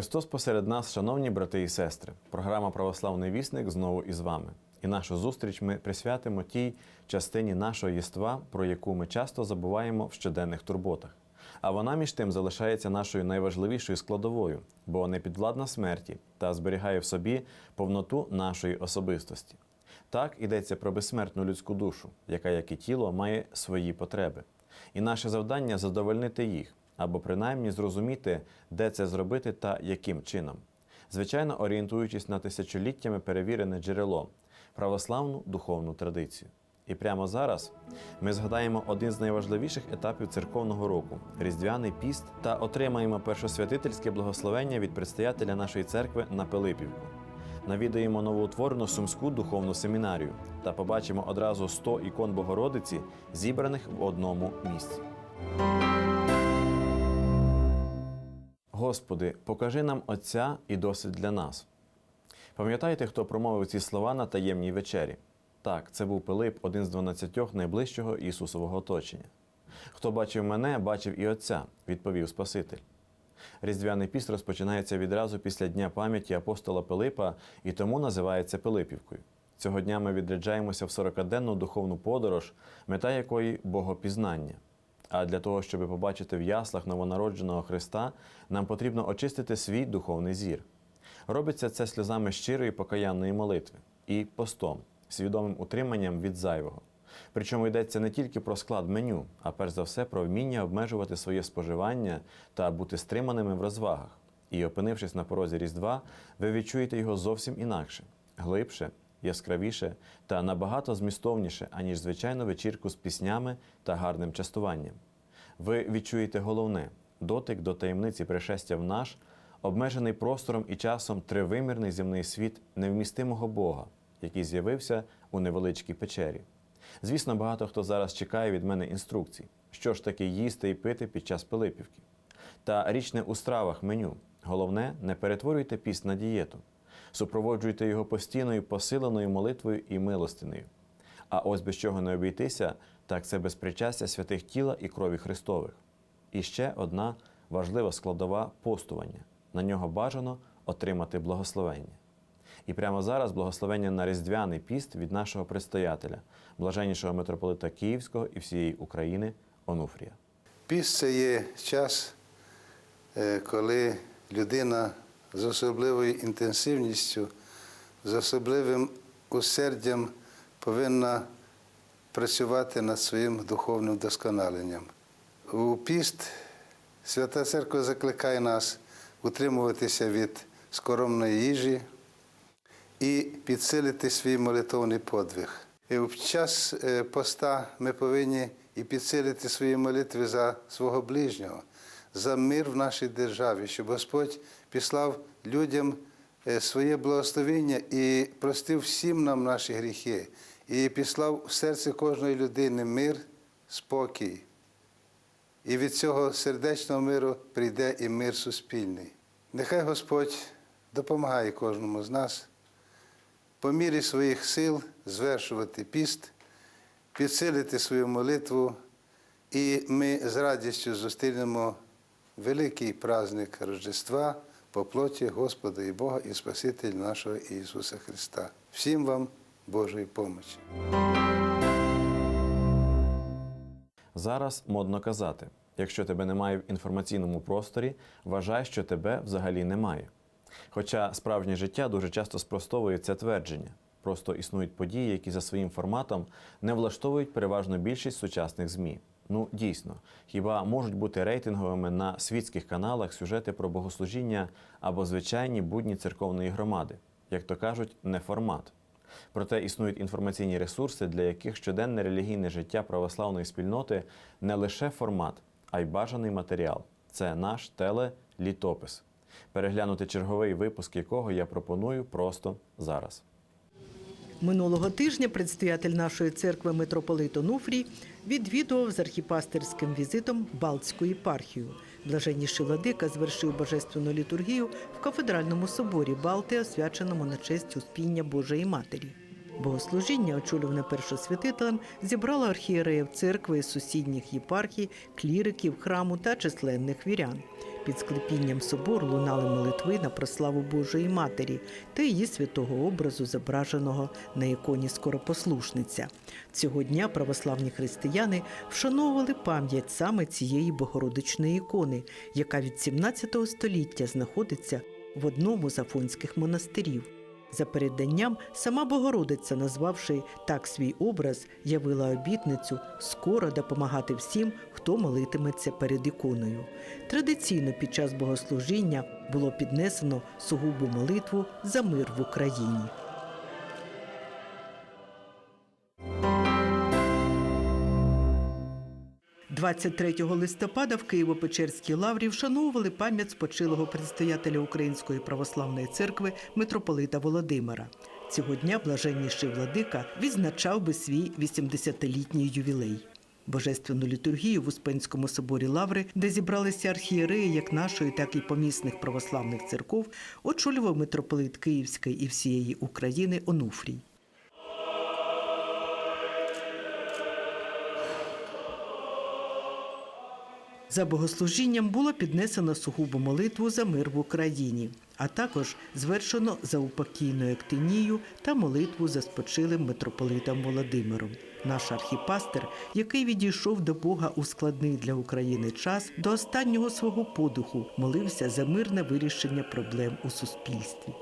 Христос посеред нас, шановні брати і сестри. Програма Православний вісник знову із вами. І нашу зустріч ми присвятимо тій частині нашого єства, про яку ми часто забуваємо в щоденних турботах. А вона між тим залишається нашою найважливішою складовою, бо не підвладна смерті та зберігає в собі повноту нашої особистості. Так йдеться про безсмертну людську душу, яка, як і тіло, має свої потреби. І наше завдання задовольнити їх, або принаймні зрозуміти, де це зробити та яким чином. Звичайно, орієнтуючись на тисячоліттями перевірене джерело православну духовну традицію. І прямо зараз ми згадаємо один з найважливіших етапів церковного року Різдвяний піст та отримаємо першосвятительське благословення від предстоятеля нашої церкви на Пилипівку. Навідаємо новоутворену сумську духовну семінарію та побачимо одразу 100 ікон Богородиці, зібраних в одному місці. Господи, покажи нам Отця і досвід для нас. Пам'ятаєте, хто промовив ці слова на таємній вечері? Так, це був Пилип, один з дванадцятьох найближчого Ісусового оточення. Хто бачив мене, бачив і Отця, відповів Спаситель. Різдвяний піст розпочинається відразу після Дня пам'яті апостола Пилипа і тому називається Пилипівкою. Цього дня ми відряджаємося в 40-денну духовну подорож, мета якої богопізнання. А для того, щоб побачити в яслах новонародженого Христа, нам потрібно очистити свій духовний зір. Робиться це сльозами щирої покаянної молитви і постом, свідомим утриманням від зайвого. Причому йдеться не тільки про склад меню, а перш за все про вміння обмежувати своє споживання та бути стриманими в розвагах. І, опинившись на порозі Різдва, ви відчуєте його зовсім інакше, глибше, яскравіше та набагато змістовніше, аніж звичайну вечірку з піснями та гарним частуванням. Ви відчуєте головне дотик до таємниці пришестя в наш, обмежений простором і часом тривимірний земний світ невмістимого Бога, який з'явився у невеличкій печері. Звісно, багато хто зараз чекає від мене інструкцій, що ж таки їсти і пити під час Пилипівки. Та річ не у стравах меню. Головне, не перетворюйте піст на дієту. Супроводжуйте його постійною посиленою молитвою і милостиною. А ось без чого не обійтися, так це без причастя святих тіла і крові Христових. І ще одна важлива складова постування. На нього бажано отримати благословення. І прямо зараз благословення на Різдвяний піст від нашого предстоятеля, блаженнішого митрополита Київського і всієї України Онуфрія. Піст це є час, е, коли людина з особливою інтенсивністю, з особливим усердям повинна працювати над своїм духовним досконаленням. У піст Свята Церква закликає нас утримуватися від скоромної їжі і підсилити свій молитовний подвиг. І в час е, поста ми повинні і підсилити свої молитви за свого ближнього, за мир в нашій державі, щоб Господь післав людям е, своє благословення і простив всім нам наші гріхи, і післав в серце кожної людини мир, спокій. І від цього сердечного миру прийде і мир суспільний. Нехай Господь допомагає кожному з нас по мірі своїх сил звершувати піст, підсилити свою молитву, і ми з радістю зустрінемо великий праздник Рождества по плоті Господа і Бога і Спасителя нашого Ісуса Христа. Всім вам Божої помочі. Зараз модно казати: якщо тебе немає в інформаційному просторі, вважай, що тебе взагалі немає. Хоча справжнє життя дуже часто спростовує це твердження. Просто існують події, які за своїм форматом не влаштовують переважно більшість сучасних ЗМІ. Ну дійсно, хіба можуть бути рейтинговими на світських каналах сюжети про богослужіння або звичайні будні церковної громади, як то кажуть, не формат. Проте існують інформаційні ресурси, для яких щоденне релігійне життя православної спільноти не лише формат, а й бажаний матеріал. Це наш телелітопис, переглянути черговий випуск якого я пропоную просто зараз. Минулого тижня предстоятель нашої церкви митрополит Онуфрій відвідував з архіпастерським візитом Балтську єпархію. Блаженніший владика звершив божественну літургію в кафедральному соборі Балти, освяченому на честь Успіння Божої Матері. Богослужіння, очолюване першосвятителем, зібрало архієреїв церкви сусідніх єпархій, кліриків храму та численних вірян. Під склепінням собору лунали молитви на прославу Божої Матері та її святого образу, зображеного на іконі Скоропослушниця. Цього дня православні християни вшановували пам'ять саме цієї богородичної ікони, яка від 17 століття знаходиться в одному з афонських монастирів. За переданням, сама Богородиця, назвавши так свій образ, явила обітницю скоро допомагати всім, хто молитиметься перед іконою. Традиційно під час богослужіння було піднесено сугубу молитву за мир в Україні. – 23 листопада в Києво-Печерській лаврі вшановували пам'ять спочилого предстоятеля Української православної церкви митрополита Володимира. Цього дня блаженніший владика відзначав би свій 80-літній ювілей. Божественну літургію в Успенському соборі Лаври, де зібралися архієреї як нашої, так і помісних православних церков, очолював митрополит Київської і всієї України Онуфрій. За богослужінням було піднесено сугубу молитву за мир в Україні, а також звершено заупокійну ектинію та молитву за спочилим митрополитом Володимиром. Наш архіпастер, який відійшов до Бога у складний для України час, до останнього свого подуху молився за мирне вирішення проблем у суспільстві.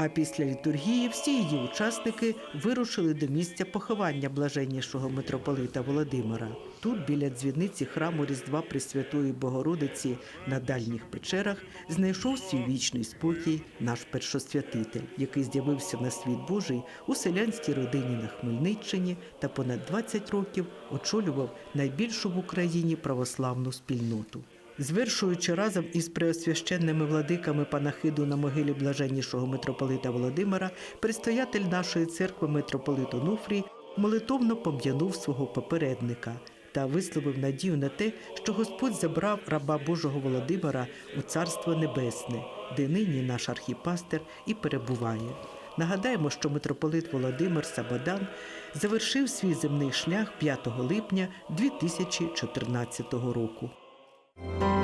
А після літургії всі її учасники вирушили до місця поховання блаженнішого митрополита Володимира. Тут, біля дзвіниці храму Різдва Пресвятої Богородиці на дальніх печерах, знайшов свій вічний спокій наш першосвятитель, який з'явився на світ Божий у селянській родині на Хмельниччині та понад 20 років очолював найбільшу в Україні православну спільноту. Звершуючи разом із преосвященними владиками панахиду на могилі блаженнішого митрополита Володимира, предстоятель нашої церкви митрополит Онуфрій молитовно пом'янув свого попередника та висловив надію на те, що Господь забрав раба Божого Володимира у Царство Небесне, де нині наш архіпастер і перебуває. Нагадаємо, що митрополит Володимир Сабадан завершив свій земний шлях 5 липня 2014 року. Thank you.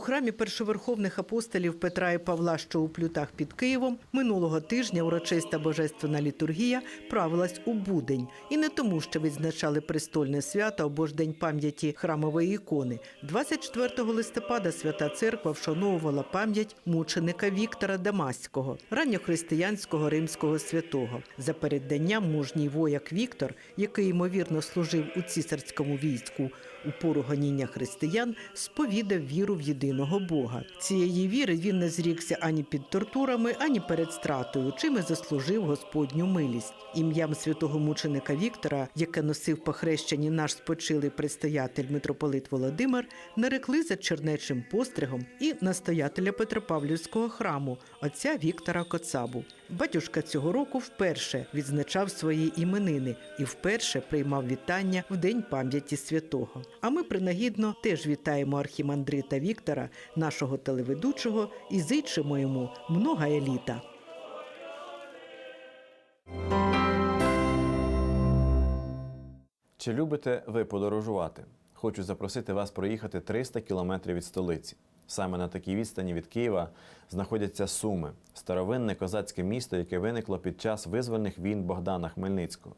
У храмі першоверховних апостолів Петра і Павла, що у плютах під Києвом, минулого тижня урочиста божественна літургія правилась у будень. І не тому, що відзначали престольне свято або ж День пам'яті храмової ікони. 24 листопада Свята Церква вшановувала пам'ять мученика Віктора Дамаського, ранньохристиянського римського святого. За передданням мужній вояк Віктор, який ймовірно служив у цісарському війську у пору гоніння християн, сповідав віру в єдиного Бога. Цієї віри він не зрікся ані під тортурами, ані перед стратою, чим і заслужив Господню милість. Ім'ям святого мученика Віктора, яке носив по хрещенні наш спочилий предстоятель митрополит Володимир, нарекли за чернечим постригом і настоятеля Петропавлівського храму, отця Віктора Коцабу. Батюшка цього року вперше відзначав свої іменини і вперше приймав вітання в День пам'яті святого. А ми принагідно теж вітаємо архімандрита Віктора, нашого телеведучого, і зичимо йому много еліта. Чи любите ви подорожувати? Хочу запросити вас проїхати 300 кілометрів від столиці. Саме на такій відстані від Києва знаходяться Суми, старовинне козацьке місто, яке виникло під час визвольних війн Богдана Хмельницького.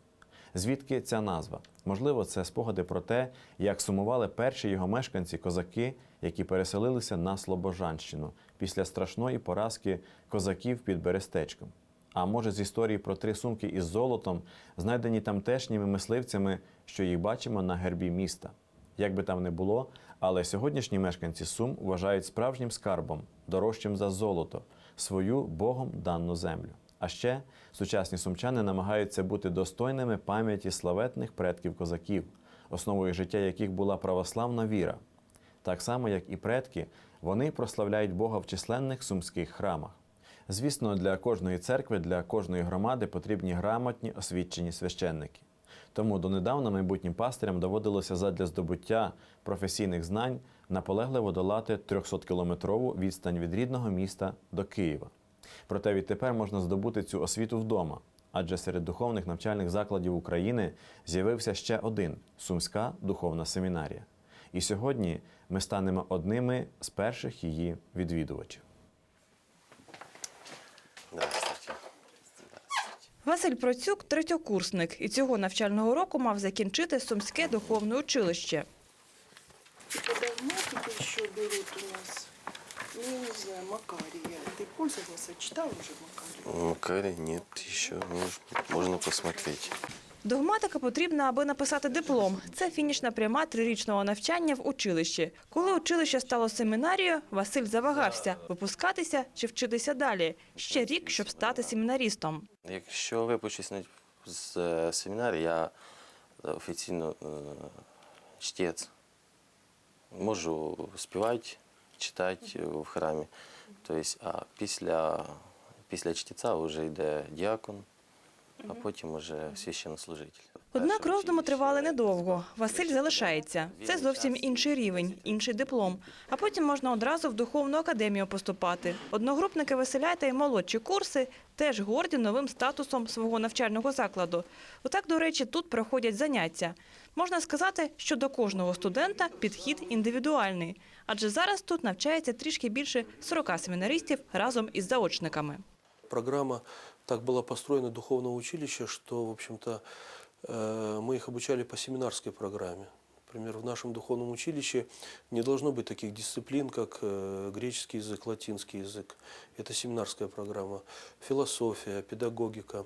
Звідки ця назва? Можливо, це спогади про те, як сумували перші його мешканці козаки, які переселилися на Слобожанщину після страшної поразки козаків під Берестечком. А може, з історії про три сумки із золотом, знайдені тамтешніми мисливцями, що їх бачимо на гербі міста. Як би там не було, але сьогоднішні мешканці Сум вважають справжнім скарбом, дорожчим за золото, свою Богом дану землю. А ще сучасні сумчани намагаються бути достойними пам'яті славетних предків козаків, основою життя яких була православна віра. Так само, як і предки, вони прославляють Бога в численних сумських храмах. Звісно, для кожної церкви, для кожної громади потрібні грамотні освічені священники. Тому донедавна майбутнім пастирям доводилося задля здобуття професійних знань наполегливо долати 300-кілометрову відстань від рідного міста до Києва. Проте відтепер можна здобути цю освіту вдома, адже серед духовних навчальних закладів України з'явився ще один Сумська духовна семінарія. І сьогодні ми станемо одними з перших її відвідувачів. Василь Процюк – третьокурсник і цього навчального року мав закінчити Сумське духовне училище. Догматику еще берут у нас, ну, я не знаю, Макария. Ты пользовался, читал уже Макария? Макарий нет еще. Мож- Можно посмотреть. Догматика потрібна, аби написати диплом. Це фінішна пряма трирічного навчання в училищі. Коли училище стало семінарією, Василь завагався – випускатися чи вчитися далі. Ще рік, щоб стати семінарістом. Якщо випущусь з е, семінарі, я офіційно е, чтець. Можу співати, читати в храмі. Тобто, а після, після чтеця вже йде діакон, а потім вже священнослужитель. Однак роздуми училище. тривали недовго. Василь залишається. Це зовсім інший рівень, інший диплом. А потім можна одразу в духовну академію поступати. Одногрупники Василя та й молодші курси теж горді новим статусом свого навчального закладу. Отак, до речі, тут проходять заняття. Можна сказати, що до кожного студента підхід індивідуальний, адже зараз тут навчається трішки більше 40 семінаристів разом із заочниками. Программа так была построена духовного училища, что, в общем-то, э, мы их обучали по семинарской программе. Например, в нашем духовном училище не должно быть таких дисциплин, как э, греческий язык, латинский язык. Это семинарская программа. Философия, педагогика.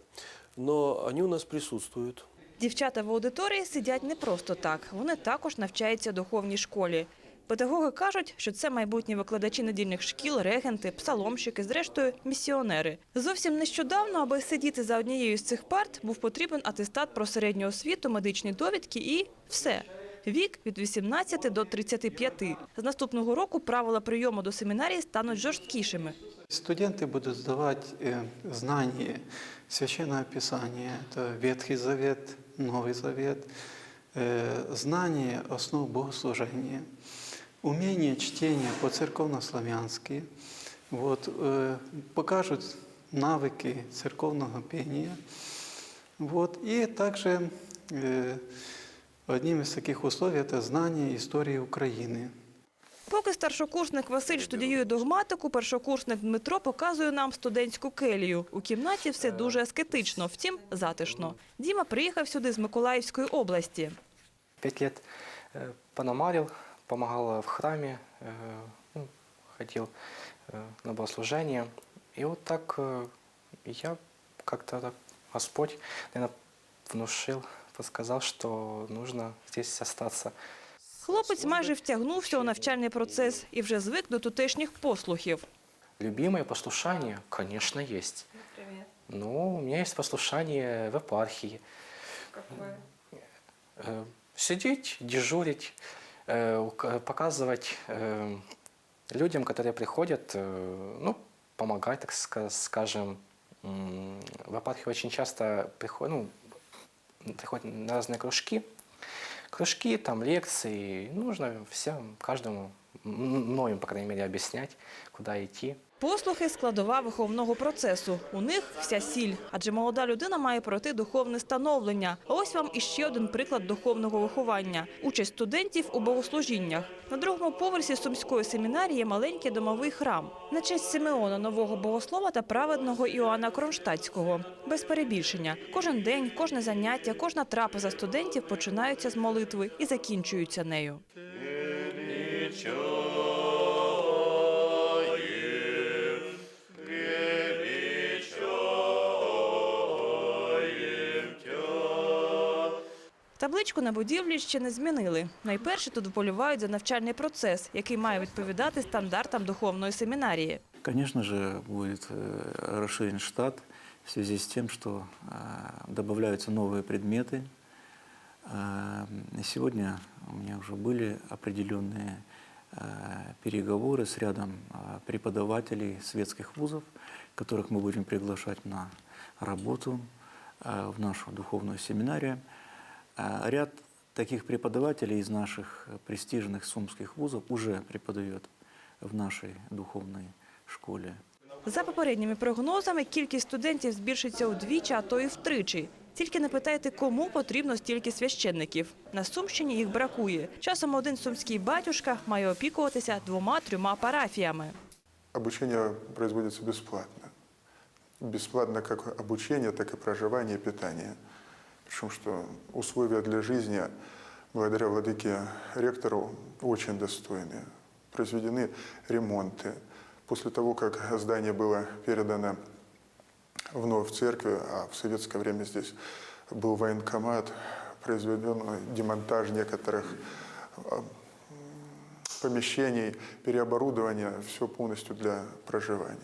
Но они у нас присутствуют. Дівчата в аудиторії сидять не просто так. Вони також навчаються духовній школі. Педагоги кажуть, що це майбутні викладачі недільних шкіл, регенти, псаломщики, зрештою місіонери. Зовсім нещодавно, аби сидіти за однією з цих парт, був потрібен атестат про середню освіту, медичні довідки і все. Вік від 18 до 35. З наступного року правила прийому до семінарії стануть жорсткішими. Студенты будут сдавать э, знания Священного Писания, это Ветхий Завет, Новый Завет, э, знание основ богослужения, умение чтения по-церковно-славянски, вот, э, покажут навыки церковного пения. Вот, и также э, одним из таких условий это знание истории Украины. Поки старшокурсник Василь студіює догматику, першокурсник Дмитро показує нам студентську келію. У кімнаті все дуже аскетично, втім затишно. Діма приїхав сюди з Миколаївської області. Пять лет э, пономарил, помогал э, в храме, э, ну, ходил э, на богослужение. И вот так э, я как-то так Господь, наверное, внушил, подсказал, что нужно здесь остаться. Хлопець майже втягнувся у навчальний процес і вже звик до тутешніх послухів. Любимое послушание, конечно, есть. Ну, у меня есть послушание в епархии. Э, Сидеть, дежурить, э, ук- Показывать э, людям, которые приходят, э, ну, помогать, так ска- скажем. В епархию очень часто приходят, ну, приходят на разные кружки. Кружки, там, лекции. Нужно всем, каждому, м- многим, по крайней мере, объяснять, куда идти. Послухи – складова виховного процесу. У них вся сіль, адже молода людина має пройти духовне становлення. А ось вам іще один приклад духовного виховання – участь студентів у богослужіннях. На другому поверсі Сумської семінарії маленький домовий храм. На честь Симеона, нового богослова та праведного Іоанна Кронштадтського. Без перебільшення. Кожен день, кожне заняття, кожна трапеза студентів починаються з молитви і закінчуються нею. Табличку на будівлі ще не змінили. Найперше тут вболівають за навчальний процес, який має відповідати стандартам духовної семінарії. Конечно же, будет э, расширен штат в связи с тем, что э, добавляются новые предметы. Э, Сегодня у меня уже были определенные э, переговоры с рядом э, преподавателей светских вузов, которых мы будем приглашать на работу э, в нашу духовную семинарию. Ряд таких преподавателей из наших престижных сумских вузов уже преподает в нашей духовной школе. За попередніми прогнозами, кількість студентів збільшиться удвічі, а то і втричі. Тільки не питайте, кому потрібно стільки священників. На Сумщині їх бракує. Часом один сумський батюшка має опікуватися двома-трьома парафіями. Обучение производится бесплатно. Бесплатно как обучение, так и проживание и питание. Причем, что условия для жизни, благодаря владыке ректору, очень достойные. Произведены ремонты. После того, как здание было передано вновь в церкви, а в советское время здесь был военкомат, произведен демонтаж некоторых а, помещений, переоборудование, все полностью для проживания.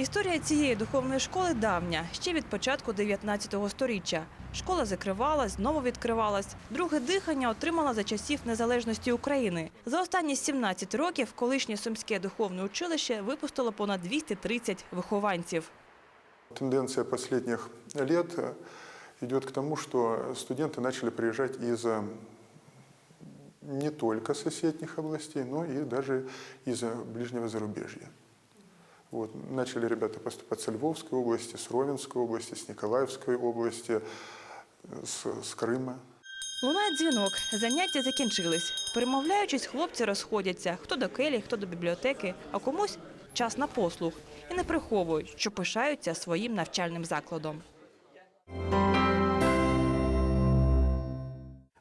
Історія цієї духовної школи давня, ще від початку 19 століття. Школа закривалась, знову відкривалась. Друге дихання отримала за часів незалежності України. За останні 17 років колишнє Сумське духовне училище випустило понад 230 вихованців. Тенденция последних лет э, идет к тому, что студенты начали приезжать из э, не только соседних областей, но и даже из э, ближнего зарубежья. Вот. Начали ребята поступать с Львовской области, с Ровенской области, с Николаевской области, с, с Крыма. Лунає дзвінок, заняття закінчились. Перемовляючись, хлопці розходяться, хто до келі, хто до бібліотеки, а комусь час на послуг. І не приховують, що пишаються своїм навчальним закладом.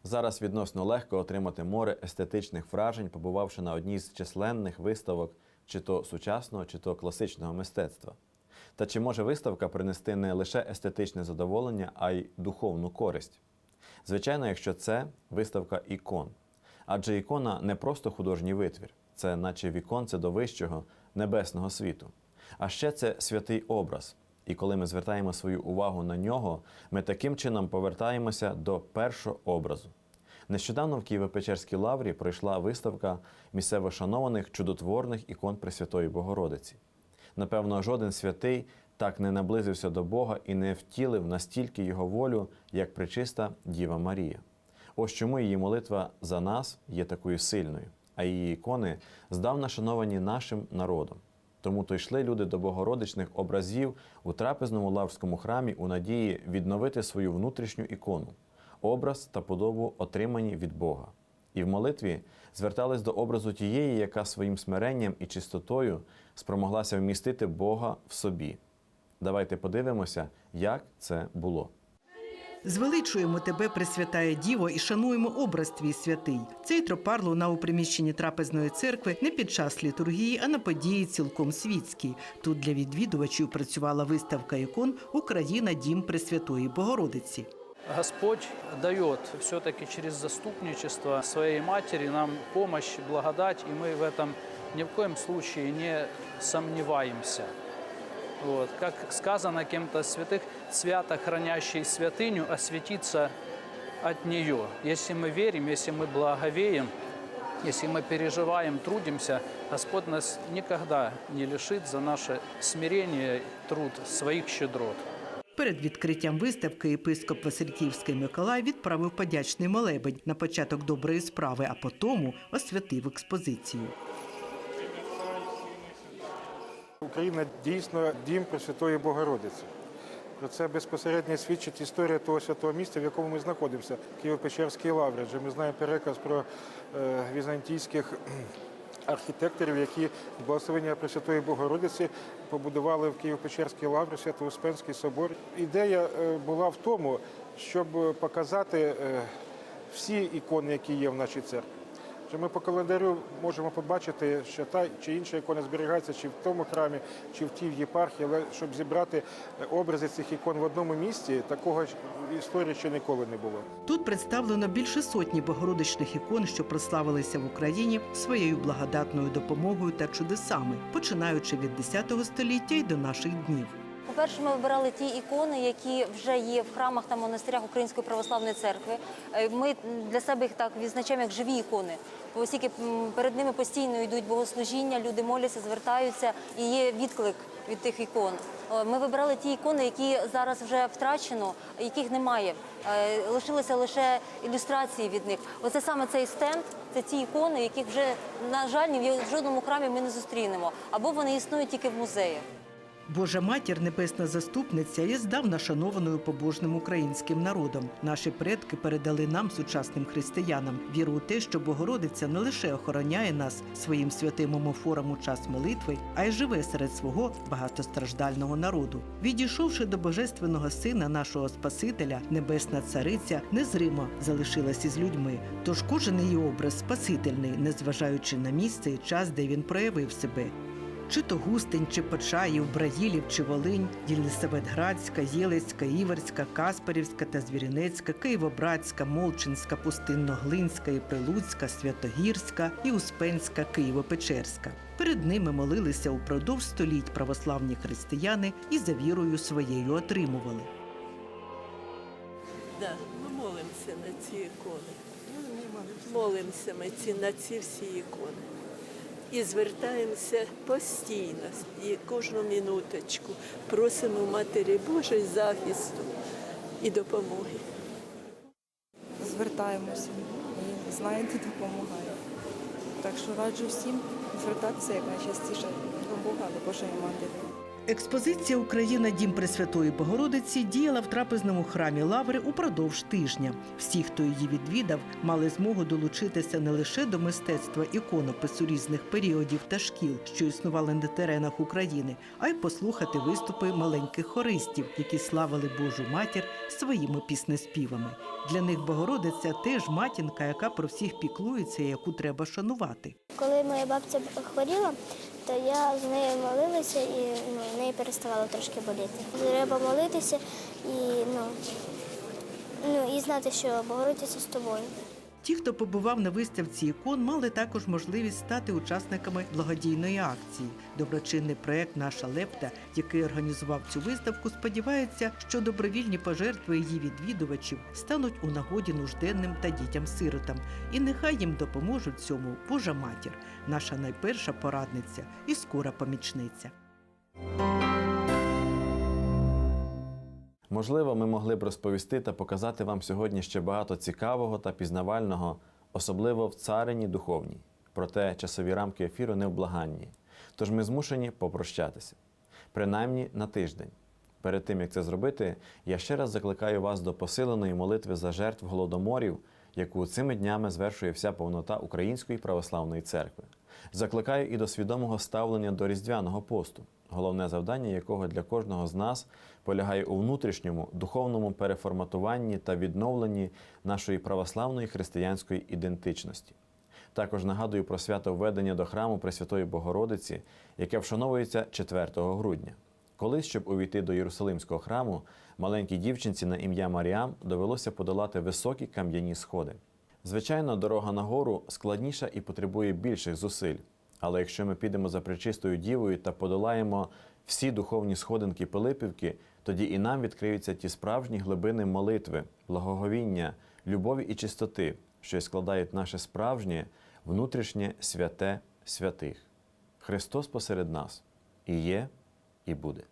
Зараз відносно легко отримати море естетичних вражень, побувавши на одній з численних виставок чи то сучасного, чи то класичного мистецтва. Та чи може виставка принести не лише естетичне задоволення, а й духовну користь? Звичайно, якщо це виставка ікон. Адже ікона не просто художній витвір, це наче віконце до вищого небесного світу. А ще це святий образ. І коли ми звертаємо свою увагу на нього, ми таким чином повертаємося до першого образу. Нещодавно в Києво-Печерській лаврі пройшла виставка місцево шанованих чудотворних ікон Пресвятої Богородиці. Напевно, жоден святий так не наблизився до Бога і не втілив настільки його волю, як причиста Діва Марія. Ось чому її молитва за нас є такою сильною, а її ікони здавна шановані нашим народом. Тому то йшли люди до богородичних образів у трапезному лаврському храмі у надії відновити свою внутрішню ікону, образ та подобу отримані від Бога. І в молитві звертались до образу тієї, яка своїм смиренням і чистотою спромоглася вмістити Бога в собі. Давайте подивимося, як це було. Звеличуємо тебе, Пресвятая Діво, і шануємо образ твій святий. Цей тропар лунав у приміщенні трапезної церкви не під час літургії, а на події цілком світській. Тут для відвідувачів працювала виставка ікон Україна Дім Пресвятої Богородиці. Господь дает все-таки через заступничество своей матери нам помощь, благодать, и мы в этом ни в коем случае не сомневаемся. Вот. Как сказано кем-то святых, свято хранящий святыню осветится от нее. Если мы верим, если мы благовеем, если мы переживаем, трудимся, Господь нас никогда не лишит за наше смирение, труд своих щедрот. Перед відкриттям виставки єпископ Васильківський Миколай відправив подячний молебень на початок доброї справи, а потому освятив експозицію. Україна дійсно дім Пресвятої Богородиці. Про це безпосередньо свідчить історія того святого місця, в якому ми знаходимося, Києво-Печерській лаврі. Адже ми знаємо переказ про е, візантійських архітекторів, які благословення Пресвятої Богородиці побудували в Києво-Печерській лаврі Свято-Успенський собор. Ідея е, була в тому, щоб показати е, всі ікони, які є в нашій церкві. Що ми по календарю можемо побачити, що та чи інша ікона зберігається чи в тому храмі, чи в тій єпархії, але щоб зібрати е, образи цих ікон в одному місці, такого в історії ще ніколи не було. Тут представлено більше сотні богородичних ікон, що прославилися в Україні своєю благодатною допомогою та чудесами, починаючи від X століття й до наших днів. По-перше, ми вибирали ті ікони, які вже є в храмах та монастирях Української православної церкви. Е, Ми для себе їх так відзначаємо як живі ікони. Оскільки перед ними постійно йдуть богослужіння, люди моляться, звертаються і є відклик від тих ікон. Е, Ми вибрали ті ікони, які зараз вже втрачено, яких немає. Е, Лишилися лише ілюстрації від них. Оце саме цей стенд, це ті ікони, яких вже, на жаль, в жодному храмі ми не зустрінемо. Або вони існують тільки в музеях. Божа матір, небесна заступниця, є здавна шанованою побожним українським народом. Наші предки передали нам, сучасним християнам, віру у те, що Богородиця не лише охороняє нас своїм святим омофором у час молитви, а й живе серед свого багатостраждального народу. Відійшовши до божественного сина нашого Спасителя, небесна цариця незримо залишилась із людьми. Тож кожен її образ спасительний, незважаючи на місце і час, де він проявив себе. Чи то Густень, чи Почаїв, Браїлів, чи Волинь, Єлисаветградська, Єлецька, Іверська, Каспарівська та Звірінецька, Києвобратська, Молчинська, Пустинноглинська і Прилуцька, Святогірська і Успенська, Києво-Печерська. Перед ними молилися упродовж століть православні християни і за вірою своєю отримували. Да, ми молимося на ці ікони. Молимося ми ці, на ці всі ікони. І звертаємося постійно, і кожну минуточку просимо Матері Божої захисту і допомоги. звертаємося і знаєте, допомагає. Так що раджу всім звертатися якнайчастіше до Бога, до Божої Матері. Експозиція Україна Дім Пресвятої Богородиці діяла в трапезному храмі Лаври упродовж тижня. Всі, хто її відвідав, мали змогу долучитися не лише до мистецтва іконопису різних періодів та шкіл, що існували на теренах України, а й послухати виступи маленьких хористів, які славили Божу матір своїми піснеспівами. Для них Богородиця теж матінка, яка про всіх піклується, яку треба шанувати. Коли моя бабця хворіла, то я з нею молилася і ну, в неї переставало трошки боліти. Треба молитися і, ну, ну, і знати, що Богородиця з тобою. Ті, хто побував на виставці ікон, мали також можливість стати учасниками благодійної акції. Доброчинний проект Наша лепта, який організував цю виставку, сподівається, що добровільні пожертви її відвідувачів стануть у нагоді нужденним та дітям-сиротам. І нехай їм допоможуть цьому Божа матір, наша найперша порадниця і скора помічниця. Можливо, ми могли б розповісти та показати вам сьогодні ще багато цікавого та пізнавального, особливо в царині духовній. Проте часові рамки ефіру невблаганні. Тож ми змушені попрощатися, принаймні на тиждень. Перед тим як це зробити, я ще раз закликаю вас до посиленої молитви за жертв голодоморів, яку цими днями звершує вся повнота Української православної церкви. Закликаю і до свідомого ставлення до різдвяного посту, головне завдання якого для кожного з нас полягає у внутрішньому духовному переформатуванні та відновленні нашої православної християнської ідентичності. Також нагадую про свято введення до храму Пресвятої Богородиці, яке вшановується 4 грудня. Колись, щоб увійти до Єрусалимського храму, маленькій дівчинці на ім'я Маріам довелося подолати високі кам'яні сходи. Звичайно, дорога нагору складніша і потребує більших зусиль. Але якщо ми підемо за пречистою дівою та подолаємо всі духовні сходинки Пилипівки, тоді і нам відкриються ті справжні глибини молитви, благоговіння, любові і чистоти, що й складають наше справжнє внутрішнє святе святих. Христос посеред нас і є, і буде.